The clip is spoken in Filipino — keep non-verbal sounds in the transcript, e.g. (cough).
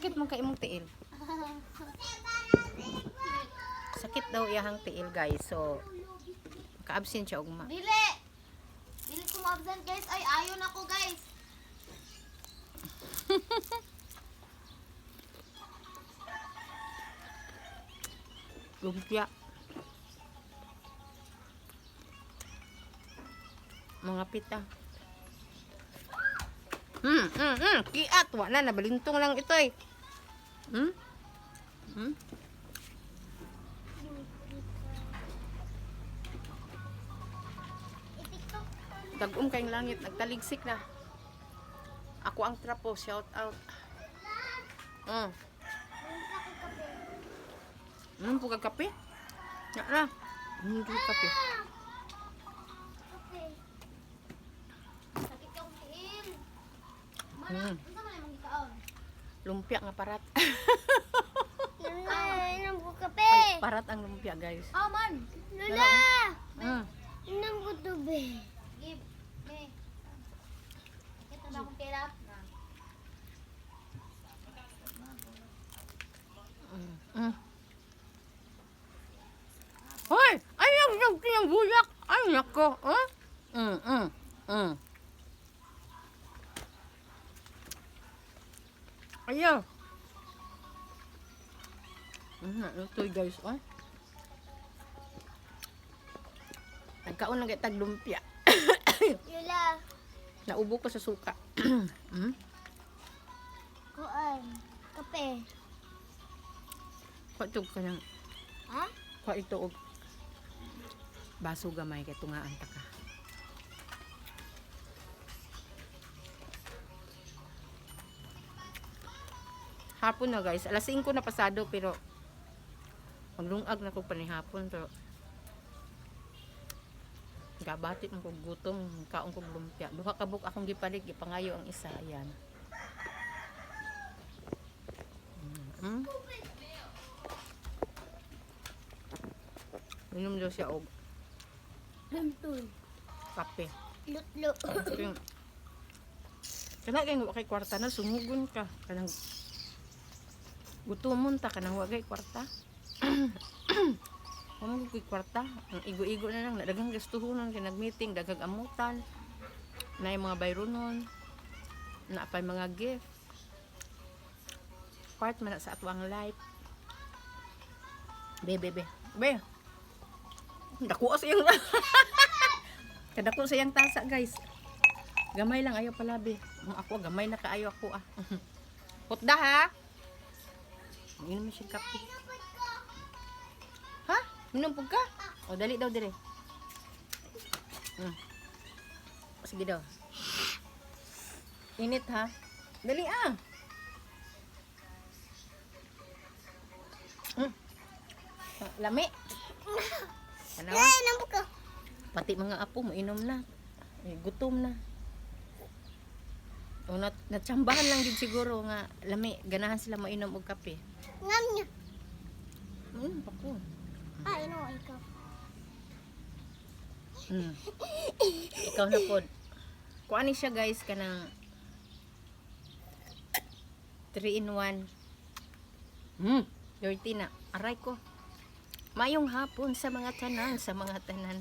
Sakit man kay imong tiil. Sakit daw iyahang tiil, guys. So, ka-absent siya ugma. Dili! Dili ko ma-absent guys. Ay, ayon ako guys. (laughs) Lumpia. Mga pita. Hmm, hmm, hmm. Kiat. Wala na. Balintong lang ito eh. Hmm? Hmm? Tag-um kayong langit. Nagtaligsik na. Ako ang trapo. Shout out. Hmm. Hmm, pugag kape. Na na. Hmm, pugag kape. Okay. Sakit yung tiil. Hmm. Mana, unsa man imong gikaon? Lumpia nga parat. Lula, inom ko Ay, kape. parat ang lumpia, guys. Ah, man. Lula, Hmm. inom ko tubig. Give me. Ito ba akong pera? Mm. Hoy! Ayaw yung yung bulak! Ay, nako! Huh? Mm, mm, mm. Ayaw! Mm, ito guys, oh. Nagkaon na kitag lumpia. (coughs) Lula, Naubo ko sa suka. (coughs) mm? kuan. Kape. Patog ka ng, Ha? kwa ito baso gamay kay tungaan ta ka. Hapon na guys, alas 5 na pasado pero maglungag na ko panihapon pero gabati mo kog gutom, kaon kog lumpia. Duha ka buk akong gipalig, gipangayo ang isa, ayan. Mm. Inom daw siya og kape. Lutlo. Yung, kana kay wa kay kwarta na sumugon ka kanang gutomon ta kanang wa kay kwarta. (clears throat) Ano kay kwarta? Ang igo-igo na lang daghang gastuhonon kay nag-meeting, daghang amutan. Na yung mga bayronon. Na pa mga gift. Part man sa atwang life. Be, be, be. Be. Dako sa iyang (laughs) Kadako sa iyang tasa, guys. Gamay lang ayo palabi. Ang ako gamay na kaayo ako ah. (laughs) Putda ha. Inom mo siya kape. Ha? Inom po ka? O dali daw dire. Hmm. Sige daw. Init ha. Dali ah. Hmm. Lami. Ano? Pati mga apo mo inom na. Gutom na. O nat natsambahan lang din siguro nga lami ganahan sila mainom og kape. Ngam niya. Mm, ako. Ah, inom ikaw. Mm. Ikaw na pod. Kuan ni siya guys kanang 3 in 1. Hmm, dirty na. Aray ko. Mayong hapon sa mga tanan, sa mga tanan.